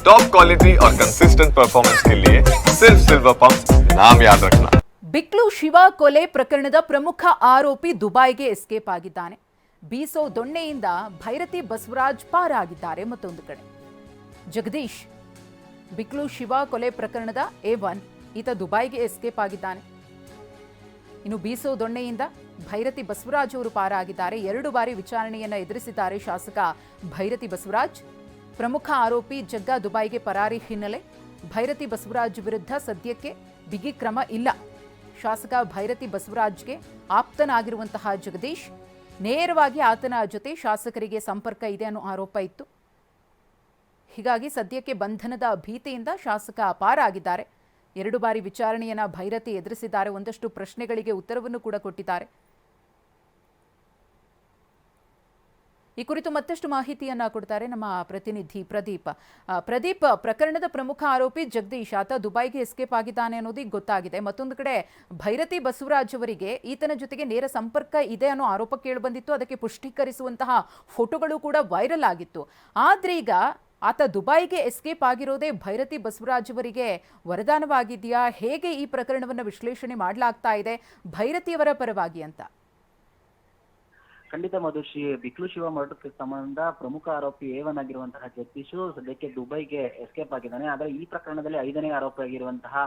Top quality और consistent performance के लिए सिर्फ सिल्वर पंप नाम याद रखना ಬಿಕ್ಲು ಶಿವ ಕೊಲೆ ಪ್ರಕರಣದ ಪ್ರಮುಖ ಆರೋಪಿ ದುಬೈಗೆ ಎಸ್ಕೇಪ್ ಆಗಿದ್ದಾನೆ ಬೀಸೋ ದೊಣ್ಣೆಯಿಂದ ಭೈರತಿ ಬಸವರಾಜ್ ಪಾರಾಗಿದ್ದಾರೆ ಮತ್ತೊಂದು ಕಡೆ ಜಗದೀಶ್ ಬಿಕ್ಲು ಶಿವ ಕೊಲೆ ಪ್ರಕರಣದ ಎ ಒನ್ ಈತ ದುಬೈಗೆ ಎಸ್ಕೇಪ್ ಆಗಿದ್ದಾನೆ ಇನ್ನು ಬೀಸೋ ದೊಣ್ಣೆಯಿಂದ ಭೈರತಿ ಬಸವರಾಜ್ ಅವರು ಪಾರಾಗಿದ್ದಾರೆ ಎರಡು ಬಾರಿ ವಿಚಾರಣೆಯನ್ನ ಎದುರಿಸಿದ್ದಾರೆ ಶಾಸಕ ಭೈರತಿ ಬಸವರಾಜ್ ಪ್ರಮುಖ ಆರೋಪಿ ಜಗ್ಗಾ ದುಬೈಗೆ ಪರಾರಿ ಹಿನ್ನೆಲೆ. ಭೈರತಿ ಬಸವರಾಜ್ ವಿರುದ್ಧ ಸದ್ಯಕ್ಕೆ ಬಿಗಿ ಕ್ರಮ ಇಲ್ಲ. ಶಾಸಕ ಭೈರತಿ ಬಸವರಾಜ್ಗೆ ಆಪ್ತನಾಗಿರುವಂತಹ ಜಗದೀಶ್, ನೇರವಾಗಿ ಆತನ ಜೊತೆ ಶಾಸಕರಿಗೆ ಸಂಪರ್ಕ ಇದೆ ಅನ್ನೋ ಆರೋಪ ಇತ್ತು. ಹೀಗಾಗಿ ಸದ್ಯಕ್ಕೆ ಬಂಧನದ ಭೀತಿಯಿಂದ ಶಾಸಕ ಅಪಾರ ಆಗಿದ್ದಾರೆ. ಎರಡು ಬಾರಿ ವಿಚಾರಣೆಯನ್ನು ಭೈರತಿ ಎದುರಿಸಿದ್ದಾರೆ. ಒಂದಷ್ಟು ಪ್ರಶ್ನೆಗಳಿಗೆ ಉತ್ತರವನ್ನು ಕೂಡ ಕೊಟ್ಟಿದ್ದಾರೆ. ಈ ಕುರಿತು ಮತ್ತಷ್ಟು ಮಾಹಿತಿಯನ್ನ ಕೊಡ್ತಾರೆ ನಮ್ಮ ಪ್ರತಿನಿಧಿ ಪ್ರದೀಪ್. ಪ್ರದೀಪ್, ಪ್ರಕರಣದ ಪ್ರಮುಖ ಆರೋಪಿ ಜಗದೀಶ್, ಆತ ದುಬೈಗೆ ಎಸ್ಕೇಪ್ ಆಗಿದ್ದಾನೆ ಅನ್ನೋದು ಗೊತ್ತಾಗಿದೆ. ಮತ್ತೊಂದು ಕಡೆ ಭೈರತಿ ಬಸವರಾಜ್ ಅವರಿಗೆ ಈತನ ಜೊತೆಗೆ ನೇರ ಸಂಪರ್ಕ ಇದೆ ಅನ್ನೋ ಆರೋಪ ಕೇಳಿಬಂದಿತ್ತು. ಅದಕ್ಕೆ ಪುಷ್ಟೀಕರಿಸುವಂತಹ ಫೋಟೋಗಳು ಕೂಡ ವೈರಲ್ ಆಗಿತ್ತು. ಆದ್ರೆ ಈಗ ಆತ ದುಬೈಗೆ ಎಸ್ಕೇಪ್ ಆಗಿರೋದೇ ಭೈರತಿ ಬಸವರಾಜ್ ಅವರಿಗೆ ವರದಾನವಾಗಿದೆಯಾ? ಹೇಗೆ ಈ ಪ್ರಕರಣವನ್ನು ವಿಶ್ಲೇಷಣೆ ಮಾಡಲಾಗ್ತಾ ಇದೆ ಭೈರತಿಯವರ ಪರವಾಗಿ ಅಂತ. ಖಂಡಿತ ಮಧುಶ್ರೀ ಬಿಕ್ಲು ಶಿವ ಮರ್ಡರ್ಗೆ ಸಂಬಂಧ ಪ್ರಮುಖ ಆರೋಪಿ ಏವನ್ ಆಗಿರುವಂತಹ ಜಗದೀಶು ಸದ್ಯಕ್ಕೆ ದುಬೈಗೆ ಎಸ್ಕೇಪ್ ಆಗಿದ್ದಾನೆ. ಆದರೆ ಈ ಪ್ರಕರಣದಲ್ಲಿ ಐದನೇ ಆರೋಪಿ ಆಗಿರುವಂತಹ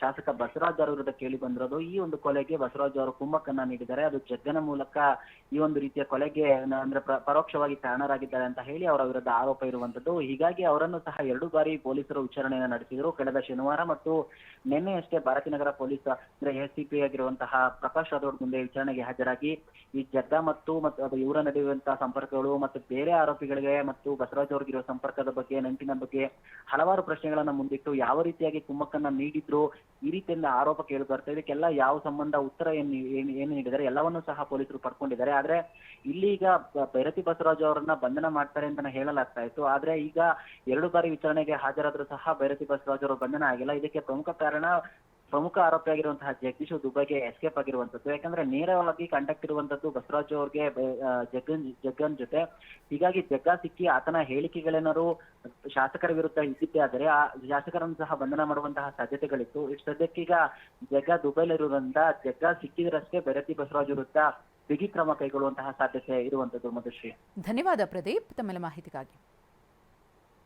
ಶಾಸಕ ಬಸವರಾಜ್ ಅವರ ವಿರುದ್ಧ ಕೇಳಿ ಬಂದಿರೋದು. ಈ ಒಂದು ಕೊಲೆಗೆ ಬಸವರಾಜ್ ಅವರು ಕುಮ್ಮಕ್ಕನ್ನ ನೀಡಿದ್ದಾರೆ. ಅದು ಜಗ್ಗನ ಮೂಲಕ ಈ ಒಂದು ರೀತಿಯ ಕೊಲೆಗೆ ಅಂದ್ರೆ ಪರೋಕ್ಷವಾಗಿ ಕಾರಣರಾಗಿದ್ದಾರೆ ಅಂತ ಹೇಳಿ ಅವರ ವಿರುದ್ಧ ಆರೋಪ ಇರುವಂತದ್ದು. ಹೀಗಾಗಿ ಅವರನ್ನು ಸಹ ಎರಡು ಬಾರಿ ಪೊಲೀಸರು ವಿಚಾರಣೆಯನ್ನು ನಡೆಸಿದರು. ಕಳೆದ ಶನಿವಾರ ಮತ್ತು ನಿನ್ನೆಯಷ್ಟೇ ಭಾರತೀನಗರ ಪೊಲೀಸ್, ಅಂದ್ರೆ ಎಸ್ ಸಿ ಪಿ ಆಗಿರುವಂತಹ ಪ್ರಕಾಶ್ ರಾಥೋಡ್ ಮುಂದೆ ವಿಚಾರಣೆಗೆ ಹಾಜರಾಗಿ ಈ ಜಗ್ಗ ಮತ್ತು ಮತ್ತು ಇವರ ನಡುವಂತಹ ಸಂಪರ್ಕಗಳು ಮತ್ತು ಬೇರೆ ಆರೋಪಿಗಳಿಗೆ ಮತ್ತು ಬಸವರಾಜ್ ಅವ್ರಿಗಿರುವ ಸಂಪರ್ಕದ ಬಗ್ಗೆ, ನಂಟಿನ ಬಗ್ಗೆ ಹಲವಾರು ಪ್ರಶ್ನೆಗಳನ್ನ ಮುಂದಿಟ್ಟು ಯಾವ ರೀತಿಯಾಗಿ ಕುಮ್ಮಕ್ಕನ್ನ ನೀಡಿದ್ರು, ಈ ರೀತಿಯಿಂದ ಆರೋಪ ಕೇಳಿ ಬರ್ತಾ ಇದೆ. ಇದಕ್ಕೆಲ್ಲ ಯಾವ ಸಂಬಂಧ, ಉತ್ತರ ಏನು ಏನು ನೀಡಿದ್ದಾರೆ, ಎಲ್ಲವನ್ನೂ ಸಹ ಪೊಲೀಸರು ಪಡ್ಕೊಂಡಿದ್ದಾರೆ. ಆದ್ರೆ ಇಲ್ಲಿ ಈಗ ಭೈರತಿ ಬಸವರಾಜ್ ಅವರನ್ನ ಬಂಧನ ಮಾಡ್ತಾರೆ ಅಂತ ಹೇಳಲಾಗ್ತಾ ಇತ್ತು. ಆದ್ರೆ ಈಗ ಎರಡು ಬಾರಿ ವಿಚಾರಣೆಗೆ ಹಾಜರಾದ್ರೂ ಸಹ ಭೈರತಿ ಬಸವರಾಜ್ ಅವರು ಬಂಧನ ಆಗಿಲ್ಲ. ಇದಕ್ಕೆ ಪ್ರಮುಖ ಕಾರಣ ಪ್ರಮುಖ ಆರೋಪಿಯಾಗಿರುವಂತಹ ಜಗದೀಶ್ ದುಬೈಗೆ ಎಸ್ಕೇಪ್ ಆಗಿರುವಂತದ್ದು. ಯಾಕಂದ್ರೆ ನೇರವಾಗಿ ಕಾಂಟ್ಯಾಕ್ಟ್ ಇರುವಂತದ್ದು ಬಸವರಾಜ್ ಅವ್ರಿಗೆ ಜಗನ್ ಜಗನ್ ಜೊತೆ. ಹೀಗಾಗಿ ಜಗ್ಗ ಸಿಕ್ಕಿ ಆತನ ಹೇಳಿಕೆಗಳೇನಾದ್ರು ಶಾಸಕರ ವಿರುದ್ಧ ಇದ್ದಿದ್ದೇ ಆದರೆ ಆ ಶಾಸಕರನ್ನು ಸಹ ಬಂಧನ ಮಾಡುವಂತಹ ಸಾಧ್ಯತೆಗಳಿತ್ತು. ಇಷ್ಟು ಸದ್ಯಕ್ಕೀಗ ಜಗ್ಗ ದುಬೈಲಿರುವುದರಿಂದ ಜಗ್ಗ ಸಿಕ್ಕಿದ್ರಷ್ಟೇ ಬೆರತಿ ಬಸವರಾಜ್ ವಿರುದ್ಧ ಬಿಗಿ ಕ್ರಮ ಕೈಗೊಳ್ಳುವಂತಹ ಸಾಧ್ಯತೆ ಇರುವಂತದ್ದು ಮಧುಶ್ರೀ. ಧನ್ಯವಾದ ಪ್ರದೀಪ್, ತಮ್ಮೆಲ್ಲ ಮಾಹಿತಿಗಾಗಿ.